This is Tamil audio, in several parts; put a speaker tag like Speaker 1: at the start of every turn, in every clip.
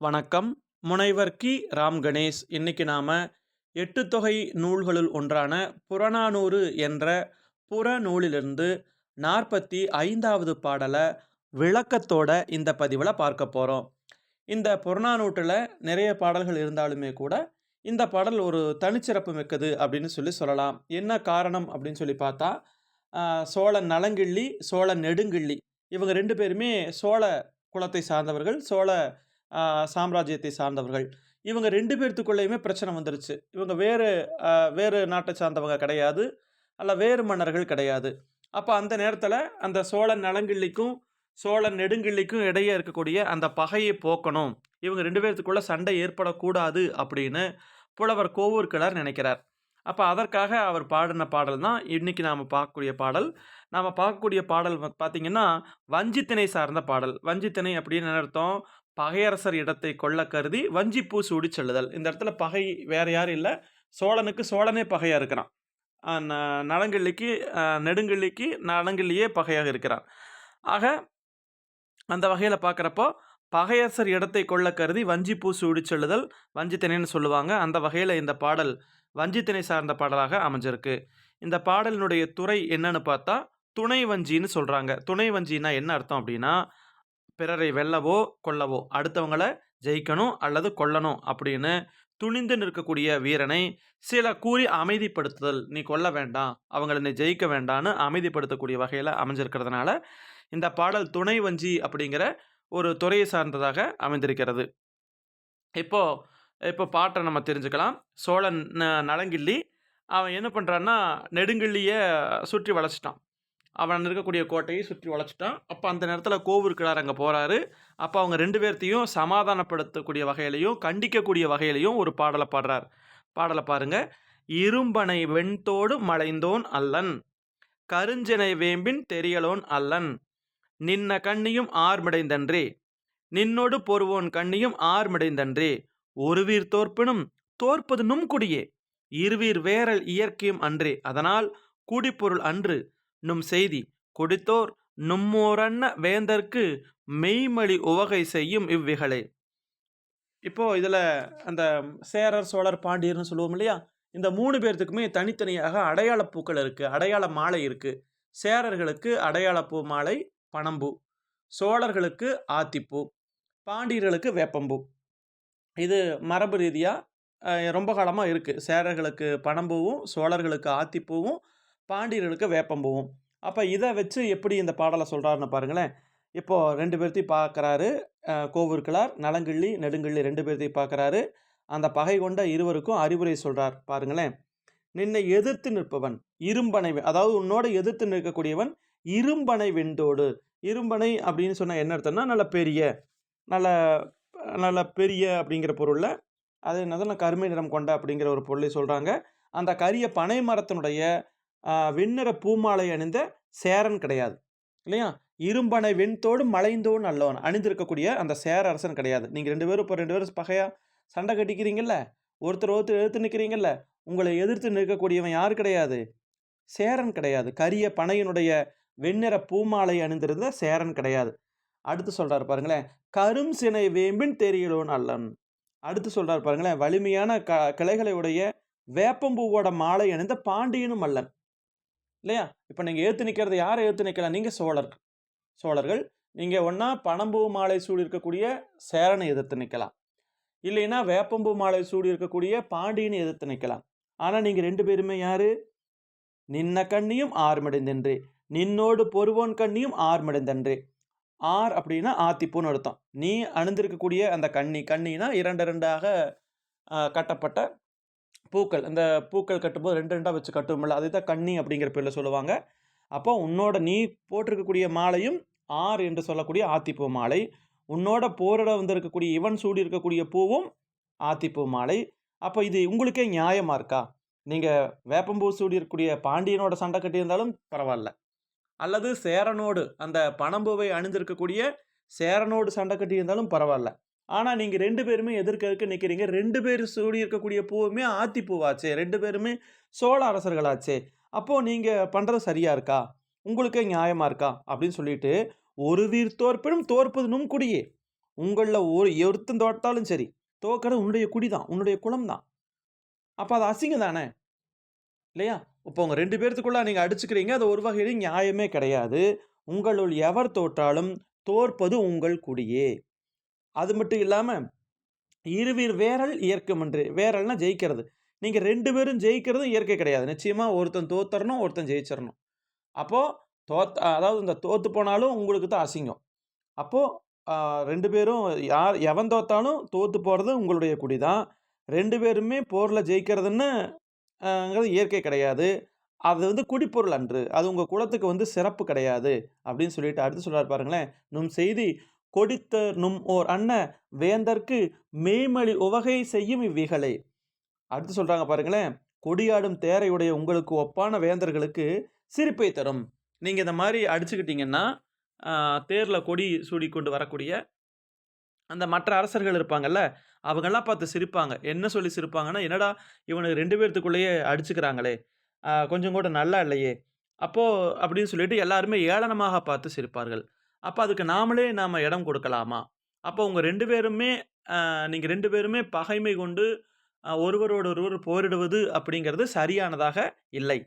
Speaker 1: வணக்கம். முனைவர் கி. ராம் கணேஷ். இன்னைக்கு நாம் எட்டு தொகை நூல்களுள் ஒன்றான புறநானூறு என்ற புறநூலிலிருந்து நாற்பத்தி ஐந்தாவது பாடலை விளக்கத்தோட இந்த பதிவில் பார்க்க போகிறோம் இந்த புறநானூற்றில் நிறைய பாடல்கள் இருந்தாலுமே கூட இந்த பாடல் ஒரு தனிச்சிறப்பு மிக்கது அப்படின்னு சொல்லி சொல்லலாம். என்ன காரணம் அப்படின்னு சொல்லி பார்த்தா சோழ நலங்கிள்ளி சோழ நெடுங்கிள்ளி. இவங்க ரெண்டு பேருமே சோழ குலத்தை சார்ந்தவர்கள் சோழ சாம்ராஜ்யத்தை சார்ந்தவர்கள். இவங்க ரெண்டு பேர்த்துக்குள்ளேயுமே பிரச்சனை வந்துருச்சு. இவங்க வேறு வேறு நாட்டை சார்ந்தவங்க கிடையாது. அல்ல வேறு மன்னர்கள் கிடையாது. அப்போ அந்த நேரத்தில் அந்த சோழ நலங்கிள்ளிக்கும் சோழ நெடுங்கிள்ளிக்கும் இடையே இருக்கக்கூடிய அந்த பகையை போக்கணும். இவங்க ரெண்டு பேர்த்துக்குள்ள சண்டை ஏற்படக்கூடாது அப்படின்னு புலவர் கோவூர் கிழார் நினைக்கிறார். அப்போ அதற்காக அவர் பாடின பாடல் தான் இன்றைக்கி நாம் பார்க்கக்கூடிய பாடல். நாம் பார்க்கக்கூடிய பாடல் பார்த்திங்கன்னா வஞ்சித்திணை சார்ந்த பாடல். வஞ்சித்திணை அப்படின்னு என்ன அர்த்தம்? பகையரசர் இடத்தை கொள்ள கருதி வஞ்சிப்பூ சூடி செல்லுதல். இந்த இடத்துல பகை வேற யாரும் இல்லை. சோழனுக்கு சோழனே பகையாக இருக்கிறான். ந- நலங்கிள்ளிக்கு நெடுங்கிள்ளிக்கு நலங்கிள்ளியே பகையாக இருக்கிறான். ஆக அந்த வகையில் பார்க்குறப்போ பகையரசர் இடத்தை கொள்ள கருதி வஞ்சிப்பூ சூடி செல்லுதல் வஞ்சித்தினைன்னு சொல்லுவாங்க. அந்த வகையில் இந்த பாடல் வஞ்சித்தினை சார்ந்த பாடலாக அமைஞ்சிருக்கு. இந்த பாடலினுடைய துறை என்னன்னு பார்த்தா துணை வஞ்சின்னு சொல்கிறாங்க துணை வஞ்சின்னா என்ன அர்த்தம் அப்படின்னா பிறரை வெல்லவோ கொல்லவோ அடுத்தவங்களை ஜெயிக்கணும் அல்லது கொல்லணும் அப்படின்னு துணிந்து நிற்கக்கூடிய வீரனை சில கூறி அமைதிப்படுத்துதல் நீ கொல்ல வேண்டாம் அவங்களை நீ ஜெயிக்க வேண்டான்னு அமைதிப்படுத்தக்கூடிய வகையில் அமைஞ்சிருக்கிறதுனால இந்த பாடல் துணை வஞ்சி அப்படிங்கிற ஒரு துறையை சார்ந்ததாக அமைந்திருக்கிறது. இப்போது இப்போ பாட்டை நம்ம தெரிஞ்சுக்கலாம். சோழன் நலங்கிள்ளி அவன் என்ன பண்ணுறான்னா நெடுங்கிள்ளியை சுற்றி வளைச்சிட்டான் அவன் இருக்கக்கூடிய கோட்டையை சுற்றி வளைச்சிட்டான். அப்போ அந்த நேரத்தில் கோவூர் கிழார் அங்கே போகிறாரு அப்போ அவங்க ரெண்டு பேர்த்தையும் சமாதானப்படுத்தக்கூடிய வகையிலையும் கண்டிக்கக்கூடிய வகையிலையும் ஒரு பாடலை பாடுறார். பாடலை பாருங்கள் இரும்பனை வெண்தோடு மலைந்தோன் அல்லன் கருஞ்சினை வேம்பின் தெரியலோன் அல்லன் நின்ன கண்ணியும் ஆர்மிடைந்தன்றே நின்னோடு பொறுவோன் கண்ணியும் ஆர்மிடைந்தன்றே ஒருவீர் தோற்பினும் தோற்பது நும் குடியே இருவீர் வேரல் இயற்கையும் அன்றே அதனால் குடிப்பொருள் அன்று நும் செய்தி குடித்தோர் நும்மோரன்ன வேந்தர்க்கு மெய்மொழி உவகை செய்யும் இவ்விகளே இப்போ இதில் அந்த சேரர் சோழர் பாண்டியர்னு சொல்லுவோம் இல்லையா? இந்த மூணு பேர்த்துக்குமே தனித்தனியாக அடையாள பூக்கள் இருக்குது அடையாள மாலை இருக்குது சேரர்களுக்கு அடையாள பூ மாலை பனம்பூ சோழர்களுக்கு ஆத்திப்பூ. பாண்டியர்களுக்கு வேப்பம்பூ. இது மரபு ரீதியாக ரொம்ப காலமாக இருக்குது சேரர்களுக்கு பனம்பூவும் சோழர்களுக்கு ஆத்திப்பூவும் பாண்டியர்களுக்கு வேப்பம்பூவும் அப்போ இதை வச்சு எப்படி இந்த பாடலை சொல்கிறாருன்னு பாருங்களேன். இப்போது ரெண்டு பேர்த்தையும் பார்க்குறாரு கோவூர்கிழார் நலங்கிள்ளி நெடுங்கிள்ளி ரெண்டு பேர்த்தையும் பார்க்குறாரு. அந்த பகை கொண்ட இருவருக்கும் அறிவுரை சொல்கிறார் பாருங்களேன். நின்னை எதிர்த்து நிற்பவன் இரும்பனை அதாவது உன்னோட எதிர்த்து நிற்கக்கூடியவன் இரும்பனை வெண்டோடு இரும்பனை அப்படின்னு சொன்னால் என்ன அர்த்தம்னா நல்ல பெரிய நல்ல நல்ல பெரிய அப்படிங்கிற பொருளில் அது என்னதுன்னா கருமை நிறம் கொண்ட அப்படிங்கிற ஒரு பொருளை சொல்கிறாங்க அந்த கரிய பனை மரத்தினுடைய வெண்ணிற பூமாலை அணிந்த சேரன் கிடையாது. இல்லையா? இரும்பனை வெண்தோடு மலைந்தோடு நல்லவன் அணிந்திருக்கக்கூடிய அந்த சேர அரசன் கிடையாது. நீங்கள் ரெண்டு பேரும் இப்போ ரெண்டு பேரும் பகையாக சண்டை கட்டிக்கிறீங்கல்ல? ஒருத்தர் ஒருத்தர் எதிர்த்து நிற்கிறீங்கல்ல உங்களை எதிர்த்து நிற்கக்கூடியவன் யார் கிடையாது? சேரன் கிடையாது. கரிய பனையினுடைய வெண்ணிற பூமாலை அணிந்திருந்த சேரன் கிடையாது. அடுத்து சொல்கிறார் பாருங்களேன். கரும் சினை வேம்பின் தெரியலோன் அல்லன். அடுத்து சொல்கிறார் பாருங்களேன். வலிமையான க கிளைகளை உடைய வேப்பம்பூவோட மாலை அணிந்த பாண்டியனும் அல்லன். இல்லையா? இப்போ நீங்கள் ஏற்று நிற்கிறது யாரை ஏற்று நிற்கலாம் நீங்கள் சோழர் சோழர்கள். நீங்கள் ஒன்றா பனம்பூ மாலை சூடி இருக்கக்கூடிய சேரனை எதிர்த்து நிற்கலாம் இல்லைன்னா வேப்பம்பூ மாலை சூடி இருக்கக்கூடிய பாண்டியனை எதிர்த்து நிற்கலாம் ஆனால் நீங்கள் ரெண்டு பேருமே யார்? நின்ன கண்ணியும் ஆர்மடைந்தன்றே. நின்னோடு பொறுவோன் கண்ணியும் ஆர்மடைந்தன்றே. ஆர் அப்படின்னா ஆத்திப்பூன்னு அர்த்தம். நீ அணிந்திருக்கக்கூடிய அந்த கண்ணி கண்ணினா இரண்டு ரெண்டாக கட்டப்பட்ட பூக்கள் அந்த பூக்கள் கட்டும்போது ரெண்டு ரெண்டாக வச்சு கட்டுவோம்ல அதை தான் கண்ணி அப்படிங்கிற பேரில் சொல்லுவாங்க. அப்போ உன்னோட நீ போட்டிருக்கக்கூடிய மாலையும் ஆறு என்று சொல்லக்கூடிய ஆத்திப்பூ மாலை உன்னோட போரிட வந்திருக்கக்கூடிய இவன் சூடி இருக்கக்கூடிய பூவும் ஆத்திப்பூ மாலை. அப்போ இது உங்களுக்கே நியாயமாக இருக்கா? நீங்கள் வேப்பம்பூ சூடி இருக்கக்கூடிய பாண்டியனோட சண்டை கட்டியிருந்தாலும் பரவாயில்ல. அல்லது சேரனோடு அந்த பனம்பூவை அணிந்திருக்கக்கூடிய சேரனோடு சண்டை கட்டியிருந்தாலும் பரவாயில்ல. ஆனால் நீங்கள் ரெண்டு பேருமே எதிர்க்க நிற்கிறீங்க ரெண்டு பேர் சூடி இருக்கக்கூடிய பூவுமே ஆத்திப்பூவாச்சே ரெண்டு பேருமே சோழ அரசர்களாச்சே அப்போது நீங்கள் பண்ணுறது சரியா இருக்கா உங்களுக்கே நியாயமாக இருக்கா அப்படின்னு சொல்லிட்டு ஒரு வீர் தோற்பினும் தோற்பது நும் குடியே உங்களில் ஒரு ஒருத்தன் தோட்டாலும் சரி, தோக்கிறது உன்னுடைய குடி தான். உன்னுடைய குளம் தான். அப்போ அது அசிங்கம் தானே! இல்லையா? இப்போ உங்கள் ரெண்டு பேர்த்துக்குள்ளே நீங்கள் அடிச்சுக்கிறீங்க. அது ஒரு வகையில நியாயமே கிடையாது. உங்களுள் எவர் தோற்றாலும் தோற்பது உங்கள் குடியே. அது மட்டும் இல்லாமல் இருவீர் வேரல் வேறல் இயற்கமென்று. வேரல்னால் ஜெயிக்கிறது. நீங்கள் ரெண்டு பேரும் ஜெயிக்கிறதும் இயற்கை கிடையாது. நிச்சயமாக ஒருத்தன் தோத்தரணும், ஒருத்தன் ஜெயிச்சிடணும் அப்போது தோத் அதாவது இந்த தோற்று போனாலும் உங்களுக்கு தான் அசிங்கம். அப்போது ரெண்டு பேரும் யார் எவன் தோத்தாலும் தோற்று போகிறது உங்களுடைய குடி தான். ரெண்டு பேருமே போரில் ஜெயிக்கிறதுன்னுங்கிறது இயற்கை கிடையாது. அது வந்து குடிப்பொருள் அன்று. அது உங்கள் குலத்துக்கு வந்து சிறப்பு கிடையாது. அப்படின்னு சொல்லிட்டு அடுத்து சொல்கிறார் பாருங்களேன். நும் செய்தி கொடித்த நும் ஓர் அன்ன வேந்தர்க்கு மெய்ம்மலி உவகை செய்யும் இவ்விகலை. அடுத்து சொல்றாங்க பாருங்களேன். கொடியாடும் தேரையுடைய உங்களுக்கு ஒப்பான வேந்தர்களுக்கு சிரிப்பை தரும். நீங்கள் இந்த மாதிரி அடிச்சுக்கிட்டீங்கன்னா, தேரில் கொடி சூடி கொண்டு வரக்கூடிய அந்த மற்ற அரசர்கள் இருப்பாங்கல்ல, அவங்கெல்லாம் பார்த்து சிரிப்பாங்க. என்ன சொல்லி சிரிப்பாங்கன்னா, "என்னடா இவனுக்கு ரெண்டு பேர்த்துக்குள்ளேயே அடிச்சுக்கிறாங்களே! கொஞ்சம் கூட நல்லா இல்லையே!" அப்போது அப்படின்னு சொல்லிட்டு எல்லாருமே ஏளனமாக பார்த்து சிரிப்பார்கள். அப்போ அதுக்கு நாமளே நாம் இடம் கொடுக்கலாமா? அப்போ உங்கள் ரெண்டு பேருமே நீங்கள் ரெண்டு பேருமே பகைமை கொண்டு ஒருவரோட ஒருவரோடு ஒருவர் போரிடுவது அப்படிங்கிறது சரியானதாக இல்லை.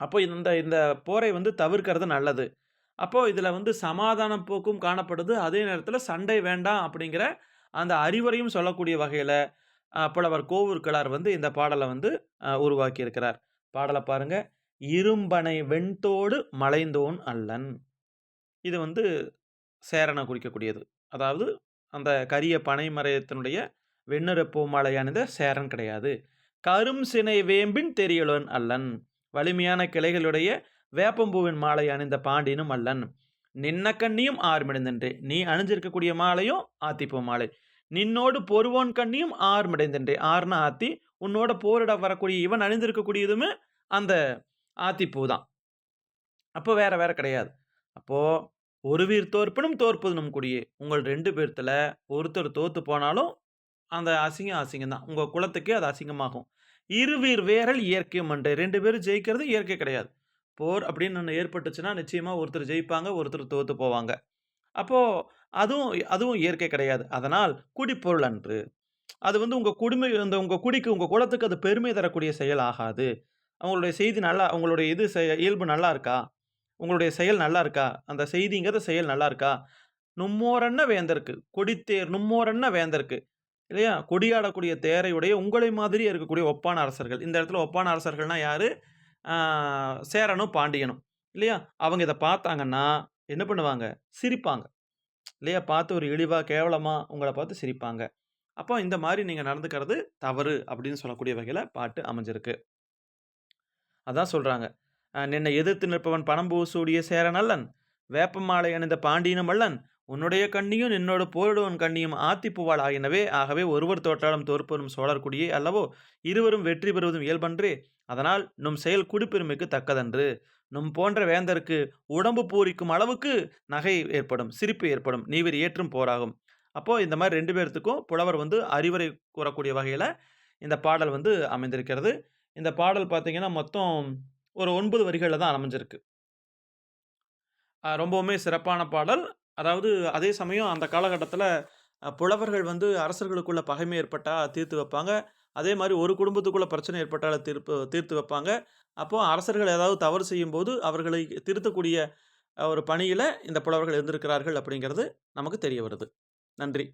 Speaker 1: அப்போ இந்த இந்த போரை வந்து தவிர்க்கிறது நல்லது. அப்போது இதில் வந்து சமாதான போக்கும் காணப்படுது. அதே நேரத்தில் சண்டை வேண்டாம் அப்படிங்கிற அந்த அறிவுரையும் சொல்லக்கூடிய வகையில் புலவர் கோவூர் வந்து இந்த பாடலை வந்து உருவாக்கியிருக்கிறார். பாடலை பாருங்கள் "இரும்பனை வெண்தோடு மலைந்தோன் அல்லன்." இது வந்து சேரனை குறிக்கக்கூடியது. அதாவது அந்த கரிய பனை மரத்தினுடைய வெண்ணிற பூமாலை சேரன் கிடையாது. "கரும் சினை வேம்பின் தெரியலன் அல்லன்." வலிமையான கிளைகளுடைய வேப்பம்பூவின் மாலை அணிந்த பாண்டியனும் அல்லன். "நின்ன கண்ணியும் ஆர்மிடைந்தன்றே." நீ அணிஞ்சிருக்கக்கூடிய மாலையும் ஆத்திப்பூ மாலை. "நின்னோடு பொறுவோன் கண்ணியும் ஆர்மிடைந்தன்றே." ஆர்னா ஆத்தி. உன்னோட போரிட வரக்கூடிய இவன் அணிந்திருக்கக்கூடியதுமே அந்த ஆத்திப்பூ தான். அப்போ வேற வேற கிடையாது. அப்போ "ஒருவீர் தோற்பினும் தோற்பது கூடியே குடியே." உங்கள் ரெண்டு பேர்த்தில் ஒருத்தர் தோத்து போனாலும் அந்த அசிங்கம் அசிங்கம் தான். உங்கள் குலத்துக்கே அது அசிங்கமாகும். "இருவீர் இயற்கை இயற்கையுமன்றே." 2 பேரும் ஜெயிக்கிறது இயற்கை கிடையாது. போர் அப்படின்னு ஒண்ணு ஏற்பட்டுச்சுன்னா, நிச்சயமாக ஒருத்தர் ஜெயிப்பாங்க, ஒருத்தர் தோத்து போவாங்க. அப்போது அதுவும் அதுவும் இயற்கை கிடையாது. அதனால் குடிப்பொருள் அன்று. அது வந்து உங்கள் குடுமை அந்த உங்கள் குடிக்கு, உங்கள் குலத்துக்கு அது பெருமை தரக்கூடிய செயல் ஆகாது. அவங்களுடைய செய்தி நல்லா அவங்களுடைய இது செ இயல்பு நல்லா இருக்கா? உங்களுடைய செயல் நல்லா இருக்கா? அந்த செய்திங்கிறது செயல் நல்லா இருக்கா? "நும்மோரன்ன வேந்தருக்கு கொடித்தேர் நும்மோரன்ன வேந்தருக்கு இல்லையா? கொடியாடக்கூடிய தேரையுடைய உங்களை மாதிரியே இருக்கக்கூடிய ஒப்பான அரசர்கள். இந்த இடத்துல ஒப்பான அரசர்கள்னா யார் சேரனும், பாண்டியனும். இல்லையா? அவங்க இதை பார்த்தாங்கன்னா, என்ன பண்ணுவாங்க? சிரிப்பாங்க. இல்லையா? பார்த்து ஒரு இழிவாக கேவலமாக உங்களை பார்த்து சிரிப்பாங்க. அப்போ இந்த மாதிரி நீங்கள் நடந்துக்கிறது தவறு அப்படின்னு சொல்லக்கூடிய வகையில் பாட்டு அமைஞ்சிருக்கு. அதான் சொல்கிறாங்க "நின்னை எதிர்த்து நிற்பவன் பணம்பூசூடிய சேரன் அல்லன். வேப்ப மாலை அணிந்த பாண்டியனும் அல்லன். உன்னுடைய கண்ணியும் நின்னோடு போரிடுவன் கண்ணியும் ஆத்திப்பூவால் ஆகினவே ஆகவே ஒருவர் தோற்றாலும் தோற்பதும் சோழர் குடியே அல்லவோ! இருவரும் வெற்றி பெறுவதும் இயல்பன்றே. அதனால் நும் செயல் குடிப்பெருமைக்கு தக்கதன்று. நும் போன்ற வேந்தருக்கு உடம்பு பூரிக்கும் அளவுக்கு நகை ஏற்படும். சிரிப்பு ஏற்படும். நீவிர் ஏற்றும் போராகும்." அப்போது இந்த மாதிரி ரெண்டு பேர்த்துக்கும் புலவர் வந்து அறிவுரை கூறக்கூடிய வகையில் இந்த பாடல் வந்து அமைந்திருக்கிறது. இந்த பாடல் பார்த்திங்கன்னா மொத்தம் ஒரு ஒன்பது வரிகளில் தான் அமைஞ்சிருக்கு. ரொம்பவுமே சிறப்பான பாடல். அதாவது அதே சமயம் அந்த காலகட்டத்தில் புலவர்கள் வந்து அரசர்களுக்குள்ள பகைமை ஏற்பட்டால் தீர்த்து வைப்பாங்க. அதே மாதிரி ஒரு குடும்பத்துக்குள்ளே பிரச்சனை ஏற்பட்டால் தீர்ப்பு தீர்த்து வைப்பாங்க. அப்போது அரசர்கள் ஏதாவது தவறு செய்யும்போது அவர்களை திருத்தக்கூடிய ஒரு பணியில் இந்த புலவர்கள் இருந்திருக்கிறார்கள் அப்படிங்கிறது நமக்கு தெரிய வருது. நன்றி.